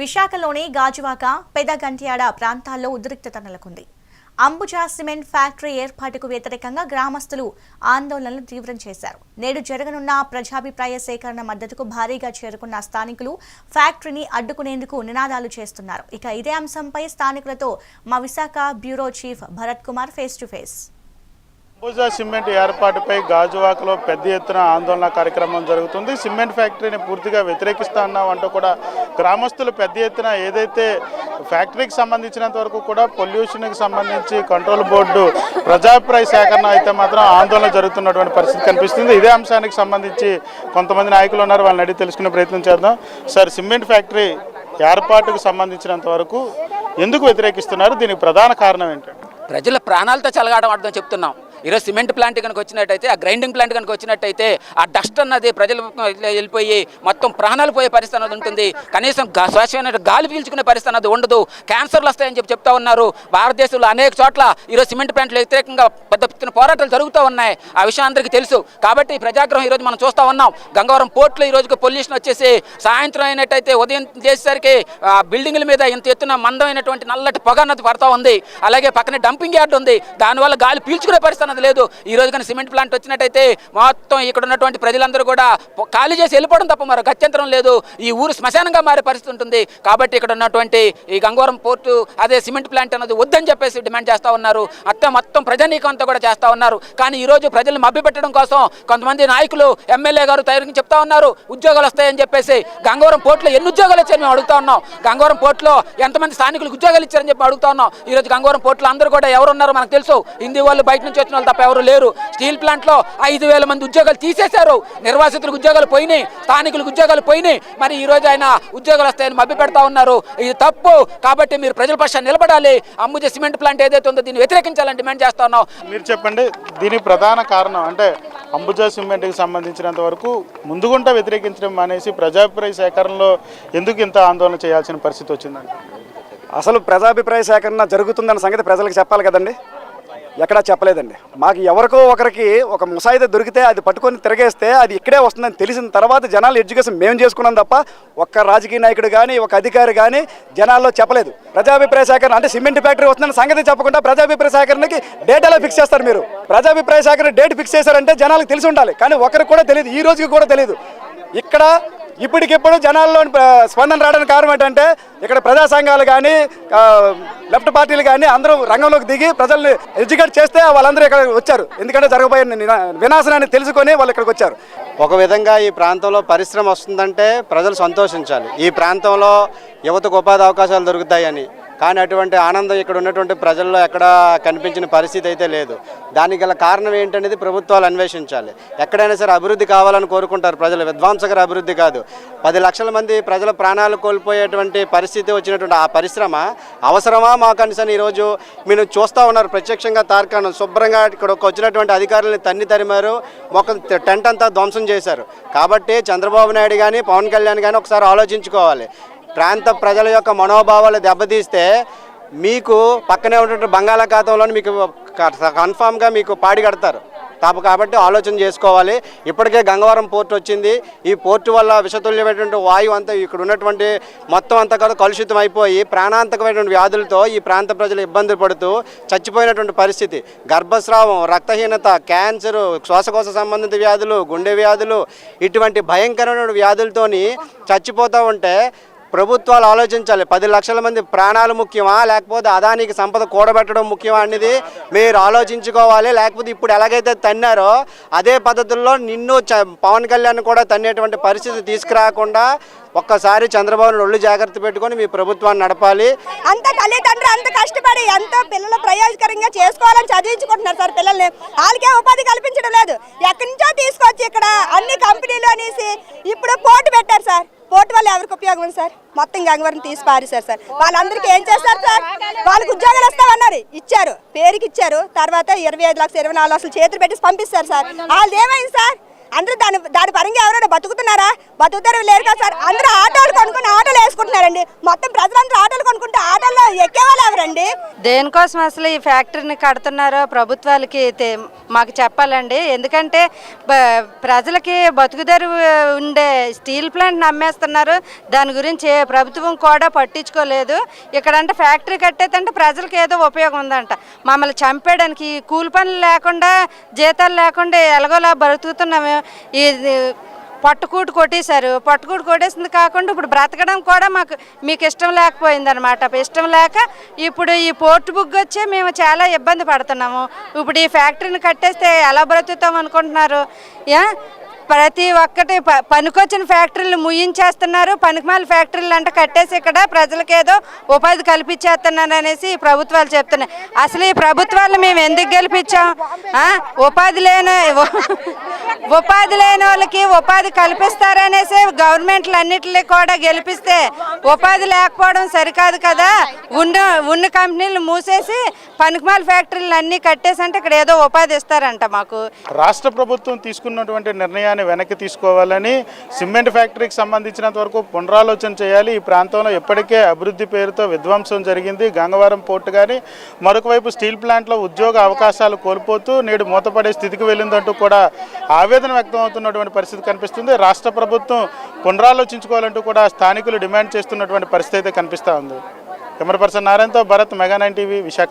విశాఖలోని గాజువాక పెదగంట్యాడ ప్రాంతాల్లో ఉద్రిక్తత నెలకొంది. అంబుజా సిమెంట్ ఫ్యాక్టరీ ఏర్పాటుకు వ్యతిరేకంగా గ్రామస్తులు ఆందోళనలు తీవ్రం చేశారు. నేడు జరగనున్న ప్రజాభిప్రాయ సేకరణ మద్దతుకు భారీగా చేరుకున్న స్థానికులు ఫ్యాక్టరీని అడ్డుకునేందుకు నినాదాలు చేస్తున్నారు. ఇక ఇదే అంశంపై స్థానికులతో మా Visakha bureau chief Bharat Kumar face to face. Ambuja cement ఏర్పాటుపై గాజువాకలో పెద్ద ఎత్తున ఆందోళన కార్యక్రమం జరుగుతుంది. సిమెంట్ ఫ్యాక్టరీని పూర్తిగా వ్యతిరేకిస్తా ఉన్నాం అంటూ కూడా గ్రామస్తులు పెద్ద ఎత్తున ఏదైతే ఫ్యాక్టరీకి సంబంధించినంత వరకు కూడా పొల్యూషన్కి సంబంధించి కంట్రోల్ బోర్డు ప్రజాభిప్రాయ సేకరణ అయితే మాత్రం ఆందోళన జరుగుతున్నటువంటి పరిస్థితి కనిపిస్తుంది. ఇదే అంశానికి సంబంధించి కొంతమంది నాయకులు ఉన్నారు. వాళ్ళని అడిగి తెలుసుకునే ప్రయత్నం చేద్దాం. సార్ సిమెంట్ ఫ్యాక్టరీ ఏర్పాటుకు సంబంధించినంత వరకు ఎందుకు వ్యతిరేకిస్తున్నారు? దీనికి ప్రధాన కారణం ఏంటంటే ప్రజల ప్రాణాలతో చెలగాటం చెప్తున్నాం. ఈరోజు సిమెంట్ ప్లాంట్ కనుక వచ్చినట్టయితే ఆ గ్రైండింగ్ ప్లాంట్ కనుక వచ్చినట్టయితే ఆ డస్ట్ అన్నది ప్రజలు వెళ్ళిపోయి మొత్తం ప్రాణాలు పోయే పరిస్థితి అన్నది ఉంటుంది. కనీసం స్వచ్ఛమైన గాలి పీల్చుకునే పరిస్థితి అన్నది ఉండదు. క్యాన్సర్లు వస్తాయని చెప్పి చెప్తా ఉన్నారు. భారతదేశంలో అనేక చోట్ల ఈరోజు సిమెంట్ ప్లాంట్లు వ్యతిరేకంగా పెద్ద ఎత్తున పోరాటాలు జరుగుతూ ఉన్నాయి. ఆ విషయం అందరికీ తెలుసు. కాబట్టి ప్రజాగ్రహం ఈరోజు మనం చూస్తూ ఉన్నాం. గంగవరం పోర్టులో ఈ పొల్యూషన్ వచ్చేసి సాయంత్రం అయినట్టయితే ఉదయం చేసేసరికి ఆ బిల్డింగ్ల మీద ఇంత ఎత్తున మందమైనటువంటి నల్లటి పొగ అన్నది పడతా ఉంది. అలాగే పక్కనే డంపింగ్ యార్డ్ ఉంది. దానివల్ల గాలి పీల్చుకునే పరిస్థితి అన్నది లేదు. ఈ రోజు కానీ సిమెంట్ ప్లాంట్ వచ్చినట్టయితే మొత్తం ఇక్కడ ఉన్నటువంటి ప్రజలందరూ కూడా ఖాళీ చేసి వెళ్ళిపోవడం తప్ప మరో గత్యంతరం లేదు. ఈ ఊరు శ్మశానంగా మారే పరిస్థితి ఉంటుంది. కాబట్టి ఇక్కడ ఉన్నటువంటి ఈ గంగవరం పోర్టు అదే సిమెంట్ ప్లాంట్ అన్నది వద్దని చెప్పేసి డిమాండ్ చేస్తా ఉన్నారు. అత్త మొత్తం ప్రజానీకం అంతా కూడా చేస్తా ఉన్నారు. కానీ ఈ రోజు ప్రజలు మభ్యపెట్టడం కోసం కొంతమంది నాయకులు ఎమ్మెల్యే గారు తయారు చెప్తా ఉన్నారు. ఉద్యోగాలు వస్తాయని చెప్పేసి గంగవరం పోర్టులో ఎన్ని ఉద్యోగాలు వచ్చాయని మేము అడుగుతా ఉన్నాం. గంగవరం పోర్టులో ఎంతమంది స్థానికులకు ఉద్యోగాలు ఇచ్చారని చెప్పి అడుగుతా ఉన్నాం. ఈ రోజు గంగవరం పోర్టులో అందరూ కూడా ఎవరు ఉన్నారో మనకు తెలుసు. హిందీ వాళ్ళు బయట నుంచి వచ్చిన వాళ్ళు తప్ప ఎవరు లేరు. స్టీల్ ప్లాంట్లో ఐదు వేల మంది ఉద్యోగాలు తీసేశారు. నిర్వాసితులకు ఉద్యోగాలు పోయినాయి. స్థానికులకు ఉద్యోగాలు పోయినాయి. మరి ఈ రోజు ఆయన ఉద్యోగాలు వస్తాయని మభ్య పెడతా ఉన్నారు. ఇది తప్పు. కాబట్టి మీరు ప్రజల పక్షాన్ని నిలబడాలి. అంబుజ సిమెంట్ ప్లాంట్ ఏదైతే ఉందో దీన్ని వ్యతిరేకించాలని డిమాండ్ చేస్తా ఉన్నాం. మీరు చెప్పండి దీనికి ప్రధాన కారణం అంటే అంబుజా సిమెంట్కి సంబంధించినంత వరకు ముందుగుంట వ్యతిరేకించడం మానేసి ప్రజాభిప్రాయ సేకరణలో ఎందుకు ఇంత ఆందోళన చేయాల్సిన పరిస్థితి వచ్చిందండి? అసలు ప్రజాభిప్రాయ సేకరణ జరుగుతుందన్న సంగతి ప్రజలకు చెప్పాలి కదండి. ఎక్కడా చెప్పలేదండి. మాకు ఎవరికో ఒకరికి ఒక ముసాయిదా దొరికితే అది పట్టుకొని తిరగేస్తే అది ఇక్కడే వస్తుందని తెలిసిన తర్వాత జనాలు ఎడ్యుకేషన్ మేము చేసుకున్నాం తప్ప ఒక్క రాజకీయ నాయకుడు కానీ ఒక అధికారి కానీ జనాల్లో చెప్పలేదు. ప్రజాభిప్రాయ సేకరణ అంటే సిమెంట్ ఫ్యాక్టరీ వస్తుందని సంగతి చెప్పకుండా ప్రజాభిప్రాయ సేకరణకి డేట్ ఎలా ఫిక్స్ చేస్తారు మీరు? ప్రజాభిప్రాయ సేకరణ డేట్ ఫిక్స్ చేశారంటే జనాలకు తెలిసి ఉండాలి. కానీ ఒకరికి కూడా తెలియదు. ఈ రోజుకి కూడా తెలియదు. ఇక్కడ ఇప్పటికిప్పుడు జనాల్లో స్పందన రావడానికి కారణం ఏంటంటే ఇక్కడ ప్రజా సంఘాలు కానీ లెఫ్ట్ పార్టీలు కానీ అందరూ రంగంలోకి దిగి ప్రజల్ని ఎడ్యుకేట్ చేస్తే వాళ్ళందరూ ఇక్కడ వచ్చారు. ఎందుకంటే జరగబోయే వినాశనాన్ని తెలుసుకొని వాళ్ళు ఇక్కడికి వచ్చారు. ఒక విధంగా ఈ ప్రాంతంలో పరిశ్రమ వస్తుందంటే ప్రజలు సంతోషించాలి. ఈ ప్రాంతంలో యువతకు ఉపాధి అవకాశాలు దొరుకుతాయని. కానీ అటువంటి ఆనందం ఇక్కడ ఉన్నటువంటి ప్రజల్లో ఎక్కడ కనిపించిన పరిస్థితి అయితే లేదు. దానికి గల కారణం ఏంటనేది ప్రభుత్వాలు అన్వేషించాలి. ఎక్కడైనా సరే అభివృద్ధి కావాలని కోరుకుంటారు ప్రజలు. విధ్వంసకర అభివృద్ధి కాదు. పది లక్షల మంది ప్రజల ప్రాణాలు కోల్పోయేటువంటి పరిస్థితి వచ్చినటువంటి ఆ పరిశ్రమ అవసరమా మాకు అనేసి ఈరోజు మీరు చూస్తూ ఉన్నారు. ప్రత్యక్షంగా తార్కాను శుభ్రంగా ఇక్కడ వచ్చినటువంటి అధికారులను తన్ని తరిమారు మొక్క టెంట్ అంతా ధ్వంసం చేశారు. కాబట్టి చంద్రబాబు నాయుడు కానీ పవన్ కళ్యాణ్ కానీ ఒకసారి ఆలోచించుకోవాలి. ప్రాంత ప్రజల యొక్క మనోభావాలు దెబ్బతీస్తే మీకు పక్కనే ఉన్నటువంటి బంగాళాఖాతంలో మీకు కన్ఫామ్గా మీకు పాడి కడతారు. తాపు కాబట్టి ఆలోచన చేసుకోవాలి. ఇప్పటికే గంగవరం పోర్ట్ వచ్చింది. ఈ పోర్టు వల్ల విషతుల్యమైనటువంటి వాయువు అంతా ఇక్కడ ఉన్నటువంటి మొత్తం అంతా కూడా కలుషితం అయిపోయి ప్రాణాంతకమైనటువంటి వ్యాధులతో ఈ ప్రాంత ప్రజలు ఇబ్బందులు పడుతూ చచ్చిపోయినటువంటి పరిస్థితి. గర్భస్రావం రక్తహీనత క్యాన్సరు శ్వాసకోశ సంబంధిత వ్యాధులు గుండె వ్యాధులు ఇటువంటి భయంకరమైన వ్యాధులతోని చచ్చిపోతూ ఉంటే ప్రభుత్వాలు ఆలోచించాలి. పది లక్షల మంది ప్రాణాలు ముఖ్యమా? లేకపోతే అదానికి సంపద కూడబెట్టడం ముఖ్యమా అనేది మీరు ఆలోచించుకోవాలి. లేకపోతే ఇప్పుడు ఎలాగైతే తన్నారో అదే పద్ధతుల్లో నిన్ను చ- పవన్ కళ్యాణ్ కూడా తన్నేటువంటి పరిస్థితి తీసుకురాకుండా ఒక్కసారి చంద్రబాబు ఒళ్ళు జాగ్రత్త పెట్టుకొని మీ ప్రభుత్వాన్ని నడపాలి. అంత తల్లిదండ్రులు అంత కష్టపడి ఎంత పిల్లలు ప్రయోజకరంగా చేసుకోవాలని చదివించుకుంటున్నారు సార్ పిల్లల్ని. వాళ్ళకే ఉపాధి కల్పించడం లేదు. ఎక్కడి నుంచో తీసుకొచ్చి ఇక్కడ అన్ని కంపెనీలు అనేసి ఇప్పుడు పోటీ పెట్టారు సార్. పోర్టు వల్ల ఎవరికి ఉపయోగం ఉంది సార్? మొత్తం గంగవరం తీసి పారేశారు సార్. వాళ్ళందరికీ ఏం చేస్తారు సార్? వాళ్ళకి ఉద్యోగాలు వస్తామన్నారు. ఇచ్చారు. పేరుకి ఇచ్చారు. తర్వాత ఇరవై ఐదు లక్షలు ఇరవై నాలుగు లక్షలు చేతులు పెట్టి పంపిస్తారు సార్. వాళ్ళు ఏమైంది సార్? అందరూ దాని దాని పరంగా ఎవరైనా బతుకుతున్నారా? బతుకుతారు లేరు కదా సార్. అందరూ ఆటోలు కొనుక్కుని ఆటోలు వేసుకుంటున్నారండి మొత్తం ప్రజలందరూ ఆటోలు కొనుక్కుంటే ఆటోల్లో ఎక్కేవాళ్ళు ఎవరండి? దేనికోసం అసలు ఈ ఫ్యాక్టరీని కడుతున్నారో ప్రభుత్వాలకి మాకు చెప్పాలండి. ఎందుకంటే ప్రజలకి బతుకుదరు ఉండే స్టీల్ ప్లాంట్ నమ్మేస్తున్నారు. దాని గురించి ప్రభుత్వం కూడా పట్టించుకోలేదు. ఇక్కడంటే ఫ్యాక్టరీ కట్టేదంటే ప్రజలకు ఏదో ఉపయోగం ఉందంట. మమ్మల్ని చంపేయడానికి కూలి పనులు లేకుండా జీతాలు లేకుండా ఎలాగోలా బ్రతుకుతున్నాము ఇది పట్టుకూటు కొట్టేశారు. పట్టుకూటు కొట్టేసింది కాకుండా ఇప్పుడు బ్రతకడం కూడా మాకు మీకు ఇష్టం లేకపోయింది అనమాట ఇష్టం లేక ఇప్పుడు ఈ పోర్ట్ బుక్ వచ్చే మేము చాలా ఇబ్బంది పడుతున్నాము. ఇప్పుడు ఈ ఫ్యాక్టరీని కట్టేస్తే ఎలా బ్రతుకుతాం అనుకుంటున్నారు? ప్రతి ఒక్కటి ప- పనికొచ్చిన ఫ్యాక్టరీలు ముయించేస్తున్నారు. పనికిమాల ఫ్యాక్టరీలు అంటే కట్టేసి ఇక్కడ ప్రజలకు ఏదో ఉపాధి కల్పించేస్తున్నారు అనేసి ఈ ప్రభుత్వాలు చెప్తున్నాయి. అసలు ఈ ప్రభుత్వాలు మేము ఎందుకు గెలిపించాం? ఉపాధి లేని ఉపాధి లేని వాళ్ళకి ఉపాధి కల్పిస్తారనేసి గవర్నమెంట్లు అన్నిటిని కూడా గెలిపిస్తే ఉపాధి లేకపోవడం సరికాదు కదా. ఉన్న ఉన్న కంపెనీలు మూసేసి పనికిమాల ఫ్యాక్టరీలు అన్నీ కట్టేసి అంటే ఇక్కడ ఏదో ఉపాధి ఇస్తారంట మాకు. రాష్ట్ర ప్రభుత్వం తీసుకున్నటువంటి నిర్ణయాన్ని వెనక్కి తీసుకోవాలని సిమెంట్ ఫ్యాక్టరీకి సంబంధించినంత వరకు పునరాలోచన చేయాలి. ఈ ప్రాంతంలో ఇప్పటికే అభివృద్ధి పేరుతో విధ్వంసం జరిగింది. గంగవరం పోర్టు కానీ మరొక వైపు స్టీల్ ప్లాంట్లో ఉద్యోగ అవకాశాలు కోల్పోతూ నేడు మూతపడే స్థితికి వెళ్ళిందంటూ కూడా ఆవేదన వ్యక్తం అవుతున్నటువంటి పరిస్థితి కనిపిస్తుంది. రాష్ట్ర ప్రభుత్వం పునరాలోచించుకోవాలంటూ కూడా స్థానికులు డిమాండ్ చేస్తున్నటువంటి పరిస్థితి అయితే కనిపిస్తూ ఉంది. Camera person నారాయణతో Bharat mega nine TV Visakha.